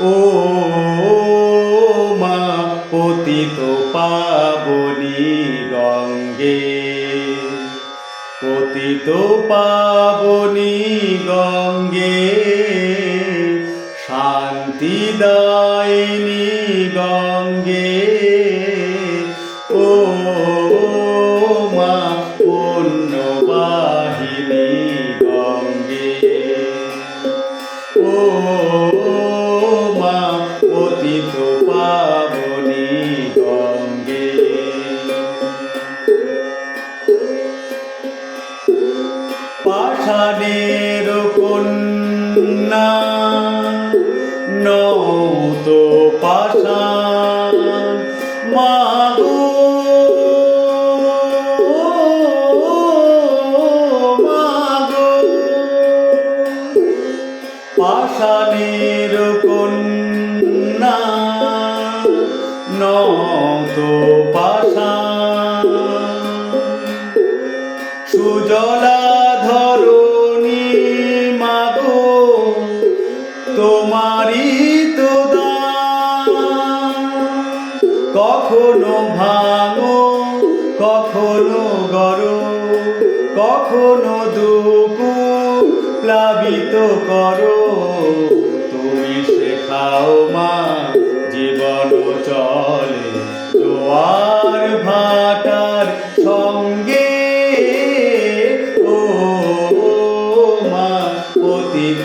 ও মা পতিত পাবনি গঙ্গে। পতিত পাবনি গঙ্গে শান্তি দায়নি গঙ্গে। পাষাণের কন্যা নত পাষাণ মাগো। মাগো। পাষাণের কন্যা নত পাষাণ। কখনো ভাঙো, কখনো গরো কখনো দুকু প্লাবিত করো। তুমি শেখাও মা, জীবন চলে জোয়ার ভাটার সঙ্গে। ও মা পতিত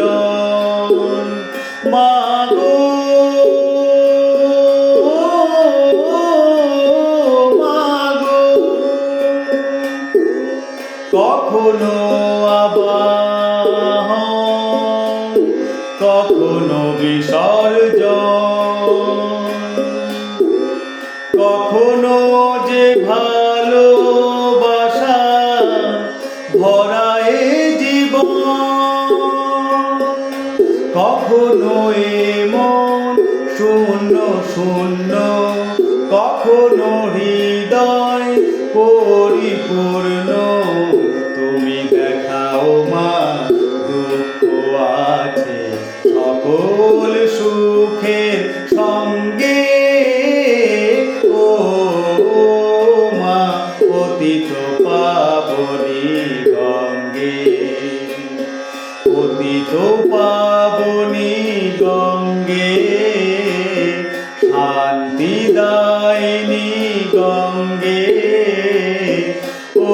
কখনো আবাহ কখনো বিসর্জন, কখনো যে ভালোবাসা ভরায় জীবন, কখনো এমন শূন্য শূন্য, কখনো হৃদয় পরিপূর্ণ। সুখের সঙ্গে ও মা পতিত পাবনি গঙ্গে। পতিত পাবনি গঙ্গে শান্তি দায়নি গঙ্গে। ও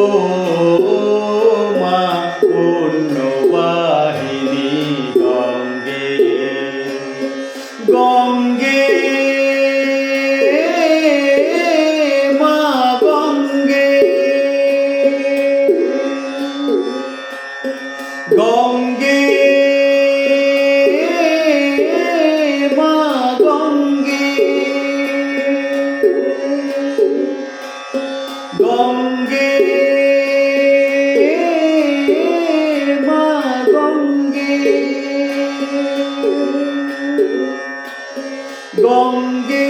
গঙ্গে মা গঙ্গে গঙ্গে।